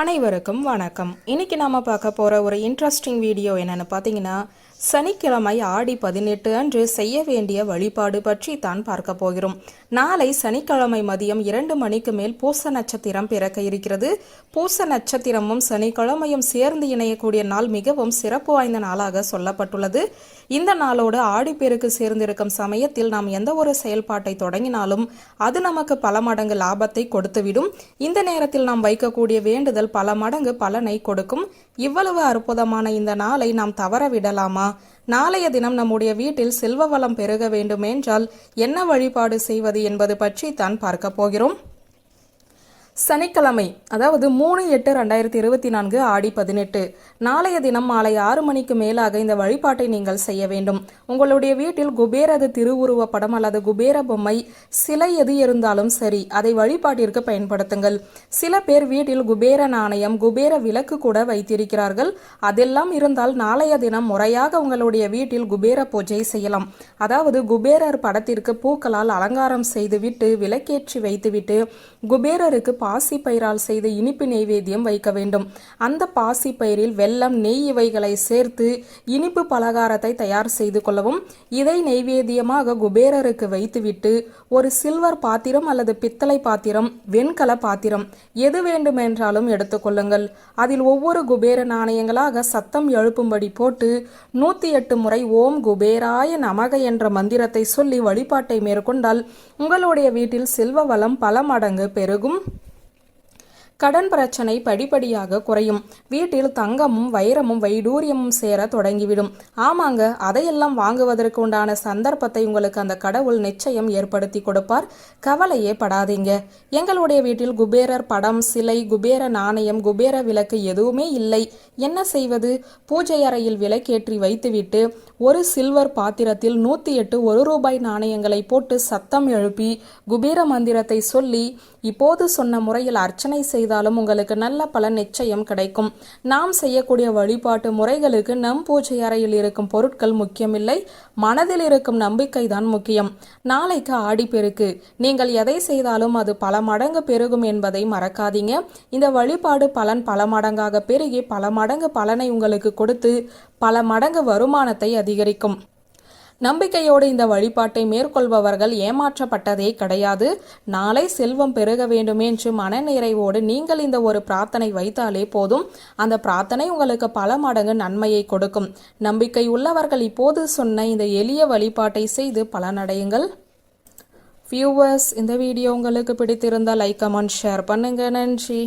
அனைவருக்கும் வணக்கம். இன்னைக்கு நாம பார்க்க போகிற ஒரு இன்ட்ரெஸ்டிங் வீடியோ என்னன்னு பார்த்தீங்கன்னா சனிக்கிழமை ஆடி பதினெட்டு அன்று செய்ய வேண்டிய வழிபாடு பற்றி தான் பார்க்க போகிறோம். நாளை சனிக்கிழமை மதியம் இரண்டு மணிக்கு மேல் பூச நட்சத்திரம் பிறக்க இருக்கிறது. பூச நட்சத்திரமும் சனிக்கிழமையும் சேர்ந்து இணையக்கூடிய நாள் மிகவும் சிறப்பு வாய்ந்த நாளாக சொல்லப்பட்டுள்ளது. இந்த நாளோடு ஆடிப்பெருக்கு சேர்ந்திருக்கும் சமயத்தில் நாம் எந்த ஒரு செயல்பாட்டை தொடங்கினாலும் அது நமக்கு பல மடங்கு லாபத்தை கொடுத்துவிடும். இந்த நேரத்தில் நாம் வைக்கக்கூடிய வேண்டுதல் பல மடங்கு பலனை கொடுக்கும். இவ்வளவு அற்புதமான இந்த நாளை நாம் தவற விடலாமா நாளைய தினம் நம்முடைய வீட்டில் செல்வ வளம் பெருக வேண்டுமென்றால் என்ன வழிபாடு செய்வது என்பது பற்றி தான் பார்க்கப் போகிறோம். சனிக்கிழமை அதாவது மூணு எட்டு ரெண்டாயிரத்தி இருபத்தி நான்கு ஆடி பதினெட்டு. நாளைய தினம் மாலை ஆறு மணிக்கு மேலாக இந்த வழிபாட்டை நீங்கள் செய்ய வேண்டும். உங்களுடைய வீட்டில் குபேரது திருவுருவ படம் அல்லது குபேர பொம்மை சிலை எது இருந்தாலும் சரி அதை வழிபாட்டிற்கு பயன்படுத்துங்கள். சில பேர் வீட்டில் குபேர நாணயம் குபேர விளக்கு கூட வைத்திருக்கிறார்கள். அதெல்லாம் இருந்தால் நாளைய தினம் முறையாக உங்களுடைய வீட்டில் குபேர பூஜை செய்யலாம். அதாவது குபேரர் படத்திற்கு பூக்களால் அலங்காரம் செய்துவிட்டு விளக்கேற்றி வைத்துவிட்டு குபேரருக்கு பாசி பயிரால் செய்த இனிப்பு நெய்வேத்தியம் வைக்க வேண்டும். அந்த பாசி பயிரில் வெல்லம் நெய் இவைகளை சேர்த்து இனிப்பு பலகாரத்தை தயார் செய்து கொள்ளவும் இதை நெய்வேத்தியமாக குபேரருக்கு வைத்துவிட்டு ஒரு சில்வர் பாத்திரம் அல்லது பித்தளை பாத்திரம் வெண்கல பாத்திரம் எது வேண்டுமென்றாலும் எடுத்துக்கொள்ளுங்கள் அதில் ஒவ்வொரு குபேர நாணயங்களாக சத்தம் எழுப்பும்படி போட்டு நூத்தி எட்டு முறை ஓம் குபேராய நமக என்ற மந்திரத்தை சொல்லி வழிபாட்டை மேற்கொண்டால் உங்களுடைய வீட்டில் செல்வ வளம் பல மடங்கு பெருகும். கடன் பிரச்சனை படிப்படியாக குறையும். வீட்டில் தங்கமும் வைரமும் வைடூரியமும் சேர தொடங்கிவிடும். ஆமாங்க அதையெல்லாம் வாங்குவதற்கு உண்டான சந்தர்ப்பத்தை உங்களுக்கு அந்த கடவுள் நிச்சயம் ஏற்படுத்தி கொடுப்பார். கவலையே படாதீங்க. எங்களுடைய வீட்டில் குபேரர் படம் சிலை குபேர நாணயம் குபேர விளக்கு எதுவுமே இல்லை. என்ன செய்வது? பூஜை அறையில் விளக்கேற்றி வைத்துவிட்டு ஒரு சில்வர் பாத்திரத்தில் நூத்தி எட்டு ஒரு ரூபாய் நாணயங்களை போட்டு சத்தம் எழுப்பி குபேர மந்திரத்தை சொல்லி இப்போது சொன்ன முறையில் அர்ச்சனை செய்தாலும் உங்களுக்கு நல்ல பலன் நிச்சயம் கிடைக்கும். நாம் செய்யக்கூடிய வழிபாட்டு முறைகளுக்கு நம் பூஜை அறையில் இருக்கும் பொருட்கள் முக்கியமில்லை. மனதில் இருக்கும் நம்பிக்கை தான் முக்கியம். நாளைக்கு ஆடிப்பெருக்கு நீங்கள் எதை செய்தாலும் அது பல மடங்கு பெருகும் என்பதை மறக்காதீங்க. இந்த வழிபாடு பலன் பல மடங்காக பெருகி பல மடங்கு பலனை உங்களுக்கு கொடுத்து பல மடங்கு வருமானத்தை அதிகரிக்கும். நம்பிக்கையோடு இந்த வழிபாட்டை மேற்கொள்பவர்கள் ஏமாற்றப்பட்டதே கிடையாது. நாளை செல்வம் பெருக வேண்டுமென்று மனநிறைவோடு நீங்கள் இந்த ஒரு பிரார்த்தனை வைத்தாலே போதும். அந்த பிரார்த்தனை உங்களுக்கு பல மடங்கு நன்மையை கொடுக்கும். நம்பிக்கை உள்ளவர்கள் இப்போது சொன்ன இந்த எளிய வழிபாட்டை செய்து பலனடையுங்கள். வியூவர்ஸ் இந்த வீடியோ உங்களுக்கு பிடித்திருந்தால் லைக் கமெண்ட் ஷேர் பண்ணுங்க. நன்றி.